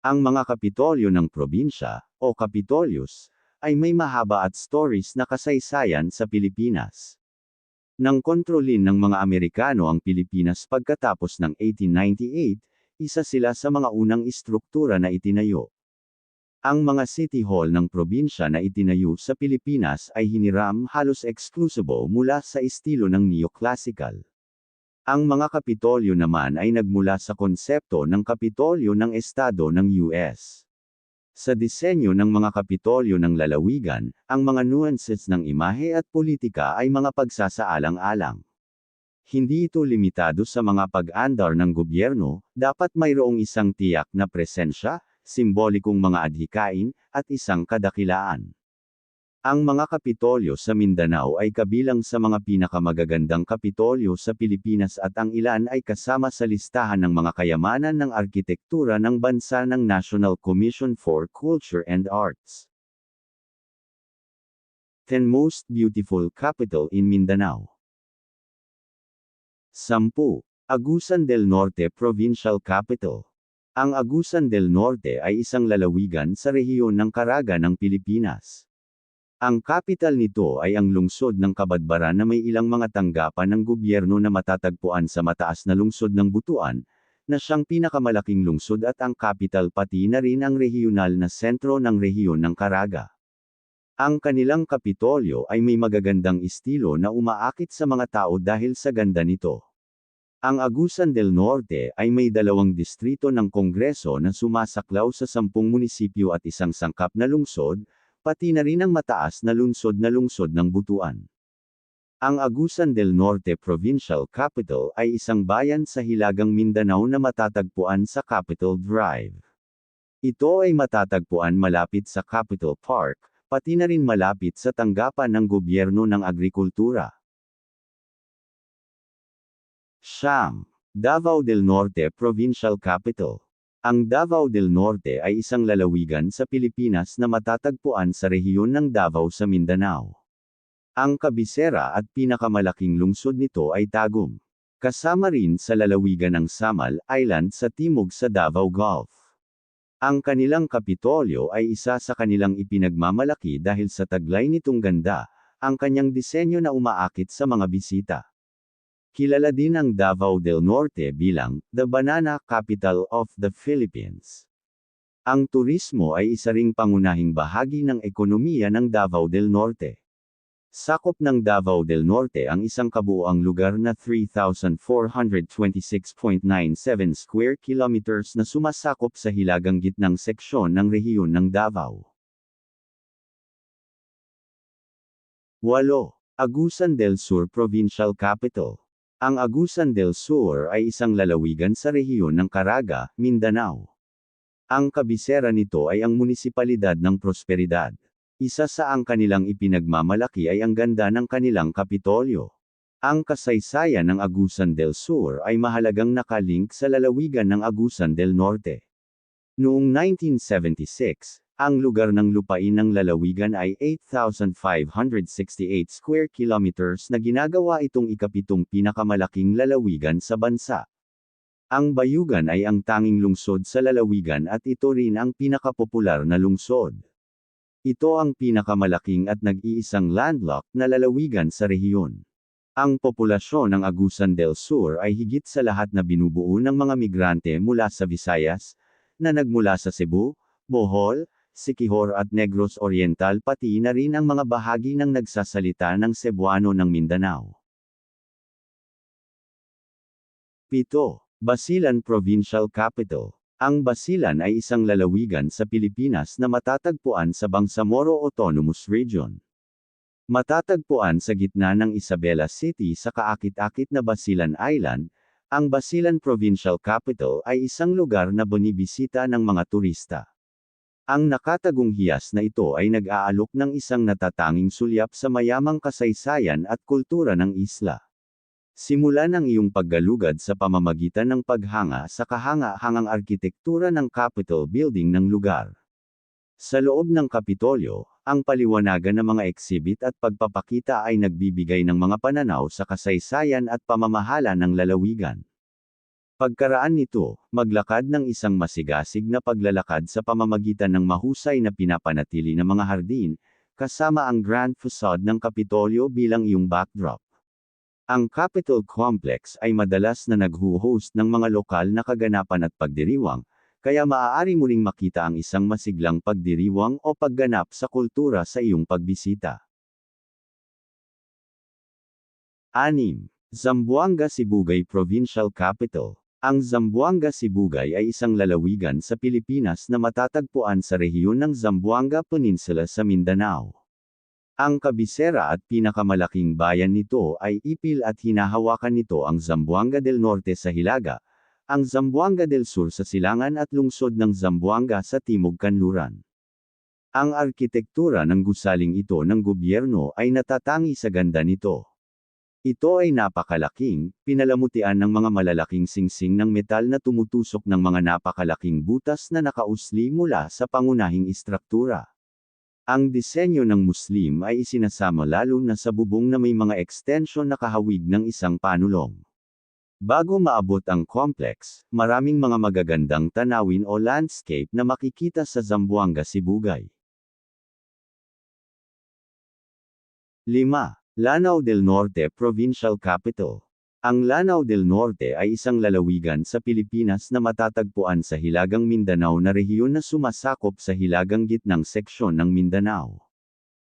Ang mga kapitolyo ng probinsya, o kapitolyos, ay may mahaba at stories na kasaysayan sa Pilipinas. Nang kontrolin ng mga Amerikano ang Pilipinas pagkatapos ng 1898, isa sila sa mga unang istruktura na itinayo. Ang mga city hall ng probinsya na itinayo sa Pilipinas ay hiniram halos eksklusibo mula sa estilo ng neoclassical. Ang mga kapitolyo naman ay nagmula sa konsepto ng kapitolyo ng Estado ng US. Sa disenyo ng mga kapitolyo ng lalawigan, ang mga nuances ng imahe at politika ay mga pagsasaalang-alang. Hindi ito limitado sa mga pag-andar ng gobyerno, dapat mayroong isang tiyak na presensya, simbolikong mga adhikain, at isang kadakilaan. Ang mga kapitolyo sa Mindanao ay kabilang sa mga pinakamagagandang kapitolyo sa Pilipinas at ang ilan ay kasama sa listahan ng mga kayamanan ng arkitektura ng bansa ng National Commission for Culture and Arts. 10 Most Beautiful Capital in Mindanao 10. Agusan del Norte Provincial Capital Ang Agusan del Norte ay isang lalawigan sa rehiyon ng Caraga ng Pilipinas. Ang kapital nito ay ang lungsod ng Kabadbaran na may ilang mga tanggapan ng gobyerno na matatagpuan sa mataas na lungsod ng Butuan, na siyang pinakamalaking lungsod at ang kapital pati na rin ang rehiyonal na sentro ng rehiyon ng Caraga. Ang kanilang kapitolyo ay may magagandang estilo na umaakit sa mga tao dahil sa ganda nito. Ang Agusan del Norte ay may dalawang distrito ng Kongreso na sumasaklaw sa sampung munisipyo at isang sangkap na lungsod, pati na rin ang mataas na lungsod na lungsod ng Butuan. Ang Agusan del Norte Provincial Capital ay isang bayan sa Hilagang Mindanao na matatagpuan sa Capital Drive. Ito ay matatagpuan malapit sa Capital Park, pati na rin malapit sa tanggapan ng gobyerno ng agrikultura. Siyam, Davao del Norte Provincial Capital ang Davao del Norte ay isang lalawigan sa Pilipinas na matatagpuan sa rehiyon ng Davao sa Mindanao. Ang kabisera at pinakamalaking lungsod nito ay Tagum. Kasama rin sa lalawigan ng Samal Island sa timog sa Davao Gulf. Ang kanilang kapitolyo ay isa sa kanilang ipinagmamalaki dahil sa taglay nitong ganda, ang kanyang disenyo na umaakit sa mga bisita. Kilala din ang Davao del Norte bilang the Banana Capital of the Philippines. Ang turismo ay isa ring pangunahing bahagi ng ekonomiya ng Davao del Norte. Sakop ng Davao del Norte ang isang kabuoang lugar na 3,426.97 square kilometers na sumasakop sa hilagang gitnang seksyon ng rehiyon ng Davao. 8. Agusan del Sur Provincial Capital ang Agusan del Sur ay isang lalawigan sa rehiyon ng Caraga, Mindanao. Ang kabisera nito ay ang munisipalidad ng Prosperidad. Isa sa ang kanilang ipinagmamalaki ay ang ganda ng kanilang kapitolyo. Ang kasaysayan ng Agusan del Sur ay mahalagang nakalink sa lalawigan ng Agusan del Norte. Noong 1976, ang lugar ng lupain ng lalawigan ay 8,568 square kilometers na ginagawa itong ikapitong pinakamalaking lalawigan sa bansa. Ang Bayugan ay ang tanging lungsod sa lalawigan at ito rin ang pinakapopular na lungsod. Ito ang pinakamalaking at nag-iisang landlocked na lalawigan sa rehiyon. Ang populasyon ng Agusan del Sur ay higit sa lahat na binubuo ng mga migrante mula sa Visayas, na nagmula sa Cebu, Bohol, Siquijor at Negros Oriental pati na rin ang mga bahagi ng nagsasalita ng Cebuano ng Mindanao. 7. Basilan Provincial Capital Ang Basilan ay isang lalawigan sa Pilipinas na matatagpuan sa Bangsamoro Autonomous Region. Matatagpuan sa gitna ng Isabela City sa kaakit-akit na Basilan Island, ang Basilan Provincial Capital ay isang lugar na bonibisita ng mga turista. Ang nakatagong hiyas na ito ay nag-aalok ng isang natatanging sulyap sa mayamang kasaysayan at kultura ng isla. Simulan ang iyong paggalugad sa pamamagitan ng paghanga sa kahanga-hangang arkitektura ng Capitol Building ng lugar. Sa loob ng Kapitolyo, ang paliwanagan ng mga exhibit at pagpapakita ay nagbibigay ng mga pananaw sa kasaysayan at pamamahala ng lalawigan. Pagkaraan nito, maglakad ng isang masigasig na paglalakad sa pamamagitan ng mahusay na pinapanatili ng mga hardin, kasama ang grand facade ng Kapitolyo bilang iyong backdrop. Ang Capitol Complex ay madalas na nagho-host ng mga lokal na kaganapan at pagdiriwang, kaya maaari mo ring makita ang isang masiglang pagdiriwang o pagganap sa kultura sa iyong pagbisita. 6. Zamboanga Sibugay Provincial Capital Ang Zamboanga Sibugay ay isang lalawigan sa Pilipinas na matatagpuan sa rehiyon ng Zamboanga Peninsula sa Mindanao. Ang kabisera at pinakamalaking bayan nito ay Ipil at hinahawakan nito ang Zamboanga del Norte sa Hilaga, ang Zamboanga del Sur sa silangan at lungsod ng Zamboanga sa Timog Kanluran. Ang arkitektura ng gusaling ito ng gobyerno ay natatangi sa ganda nito. Ito ay napakalaking, pinalamutian ng mga malalaking singsing ng metal na tumutusok ng mga napakalaking butas na nakausli mula sa pangunahing istruktura. Ang disenyo ng Muslim ay isinasama lalo na sa bubong na may mga extension na kahawig ng isang panulong. Bago maabot ang complex, maraming mga magagandang tanawin o landscape na makikita sa Zamboanga Sibugay. 5. Lanao del Norte Provincial Capital. Ang Lanao del Norte ay isang lalawigan sa Pilipinas na matatagpuan sa Hilagang Mindanao na rehiyon na sumasakop sa hilagang gitnang seksyon ng Mindanao.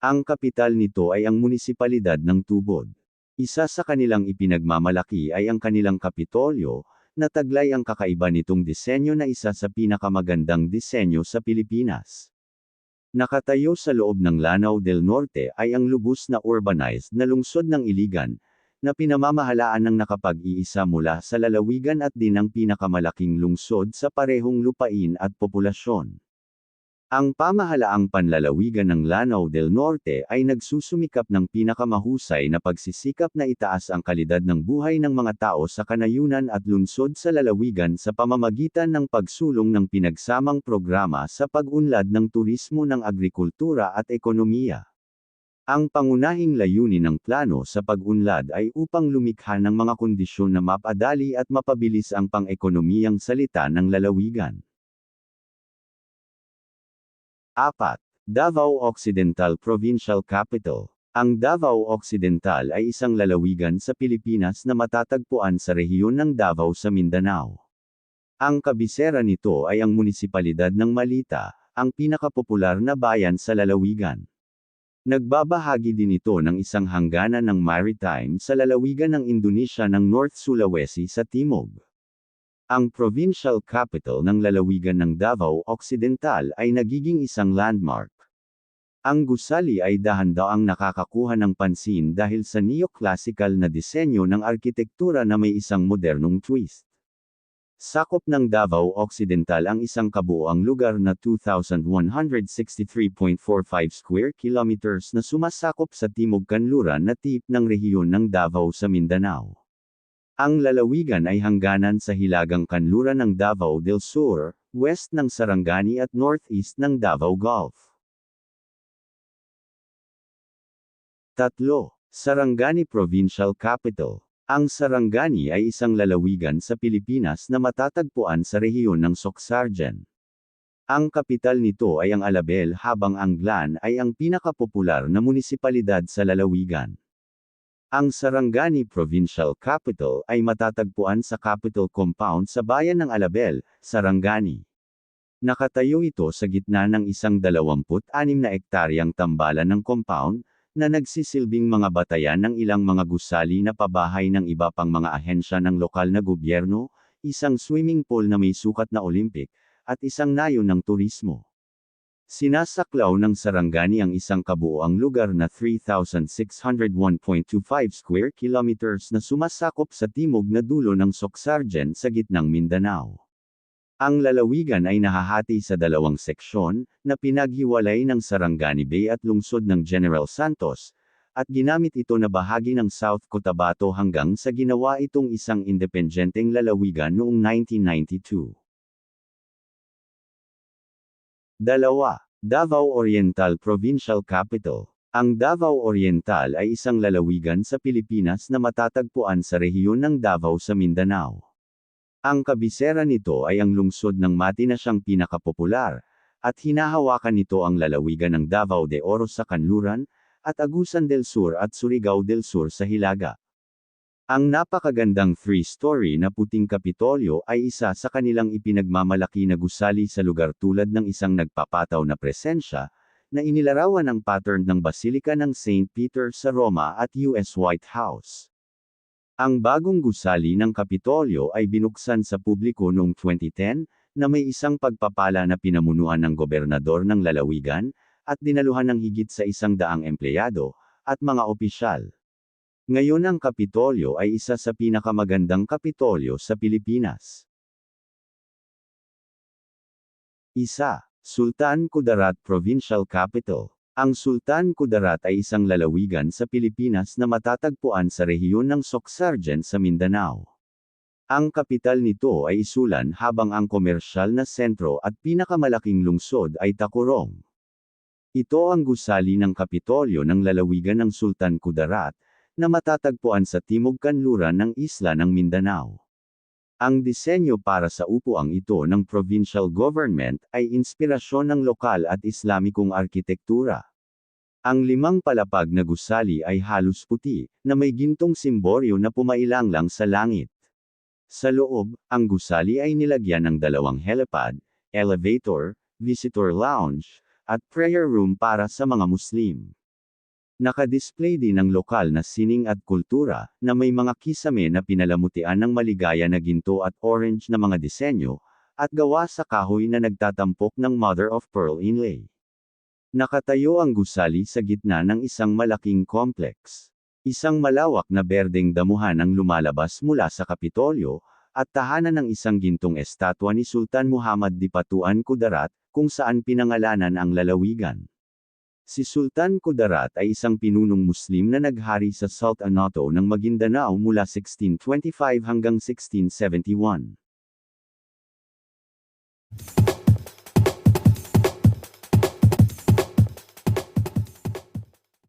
Ang kapital nito ay ang munisipalidad ng Tubod. Isa sa kanilang ipinagmamalaki ay ang kanilang kapitolyo, na taglay ang kakaiba nitong disenyo na isa sa pinakamagandang disenyo sa Pilipinas. Nakatayo sa loob ng Lanao del Norte ay ang lubos na urbanized na lungsod ng Iligan, na pinamamahalaan ng nakapag-iisa mula sa lalawigan at din ang pinakamalaking lungsod sa parehong lupain at populasyon. Ang pamahalaang panlalawigan ng Lanao del Norte ay nagsusumikap ng pinakamahusay na pagsisikap na itaas ang kalidad ng buhay ng mga tao sa kanayunan at lungsod sa lalawigan sa pamamagitan ng pagsulong ng pinagsamang programa sa pag-unlad ng turismo ng agrikultura at ekonomiya. Ang pangunahing layunin ng plano sa pag-unlad ay upang lumikha ng mga kondisyon na mapadali at mapabilis ang pang-ekonomiyang salita ng lalawigan. 4. Davao Occidental Provincial Capital. Ang Davao Occidental ay isang lalawigan sa Pilipinas na matatagpuan sa rehiyon ng Davao sa Mindanao. Ang kabisera nito ay ang munisipalidad ng Malita, ang pinakapopular na bayan sa lalawigan. Nagbabahagi din ito ng isang hangganan ng maritime sa lalawigan ng Indonesia ng North Sulawesi sa timog. Ang provincial capital ng lalawigan ng Davao Occidental ay nagiging isang landmark. Ang gusali ay dahan-daang nakakakuha ng pansin dahil sa neoclassical na disenyo ng arkitektura na may isang modernong twist. Sakop ng Davao Occidental ang isang kabuoang lugar na 2,163.45 square kilometers na sumasakop sa Timog Kanluran na tip ng rehiyon ng Davao sa Mindanao. Ang lalawigan ay hangganan sa hilagang kanluran ng Davao del Sur, west ng Sarangani at northeast ng Davao Gulf. 3. Sarangani Provincial Capital. Ang Sarangani ay isang lalawigan sa Pilipinas na matatagpuan sa rehiyon ng Soxargen. Ang kapital nito ay ang Alabel habang ang Glan ay ang pinakapopular na munisipalidad sa lalawigan. Ang Sarangani Provincial Capital ay matatagpuan sa Capitol Compound sa bayan ng Alabel, Sarangani. Nakatayo ito sa gitna ng isang 26 na ektaryang tambalan ng compound, na nagsisilbing mga batayan ng ilang mga gusali na pabahay ng iba pang mga ahensya ng lokal na gobyerno, isang swimming pool na may sukat na Olympic, at isang nayon ng turismo. Sinasaklaw ng Sarangani ang isang kabuoang lugar na 3,601.25 square kilometers na sumasakop sa timog na dulo ng Soxargen sa gitnang Mindanao. Ang lalawigan ay nahahati sa dalawang seksyon, na pinaghiwalay ng Sarangani Bay at lungsod ng General Santos, at ginamit ito na bahagi ng South Cotabato hanggang sa ginawa itong isang independenteng lalawigan noong 1992. Dalawa. Davao Oriental Provincial Capital. Ang Davao Oriental ay isang lalawigan sa Pilipinas na matatagpuan sa rehiyon ng Davao sa Mindanao. Ang kabisera nito ay ang lungsod ng Mati na siyang pinakapopular, at hinahawakan nito ang lalawigan ng Davao de Oro sa Kanluran, at Agusan del Sur at Surigao del Sur sa Hilaga. Ang napakagandang three-story na puting kapitolyo ay isa sa kanilang ipinagmamalaki na gusali sa lugar tulad ng isang nagpapataw na presensya, na inilarawan ang pattern ng Basilika ng St. Peter sa Roma at US White House. Ang bagong gusali ng Kapitolyo ay binuksan sa publiko noong 2010, na may isang pagpapala na pinamunuan ng gobernador ng lalawigan, at dinaluhan ng higit sa isang daang empleyado, at mga opisyal. Ngayon ang Kapitolyo ay isa sa pinakamagandang kapitolyo sa Pilipinas. Isa, Sultan Kudarat Provincial Capital. Ang Sultan Kudarat ay isang lalawigan sa Pilipinas na matatagpuan sa rehiyon ng Socsargen sa Mindanao. Ang kapital nito ay Isulan habang ang komersyal na sentro at pinakamalaking lungsod ay Takurong. Ito ang gusali ng Kapitolyo ng lalawigan ng Sultan Kudarat, na matatagpuan sa timog kanluran ng isla ng Mindanao. Ang disenyo para sa upuang ito ng provincial government ay inspirasyon ng lokal at Islamikong arkitektura. Ang limang palapag na gusali ay halos puti, na may gintong simboryo na pumailang lang sa langit. Sa loob, ang gusali ay nilagyan ng dalawang helipad, elevator, visitor lounge, at prayer room para sa mga Muslim. Nakadisplay din ang lokal na sining at kultura, na may mga kisame na pinalamutian ng maligaya na ginto at orange na mga disenyo, at gawa sa kahoy na nagtatampok ng mother of pearl inlay. Nakatayo ang gusali sa gitna ng isang malaking complex. Isang malawak na berdeng damuhan ang lumalabas mula sa Kapitolyo, at tahanan ng isang gintong estatwa ni Sultan Muhammad Dipatuan Kudarat, kung saan pinangalanan ang lalawigan. Si Sultan Kudarat ay isang pinunong Muslim na naghari sa Sultanato ng Maguindanao mula 1625 hanggang 1671.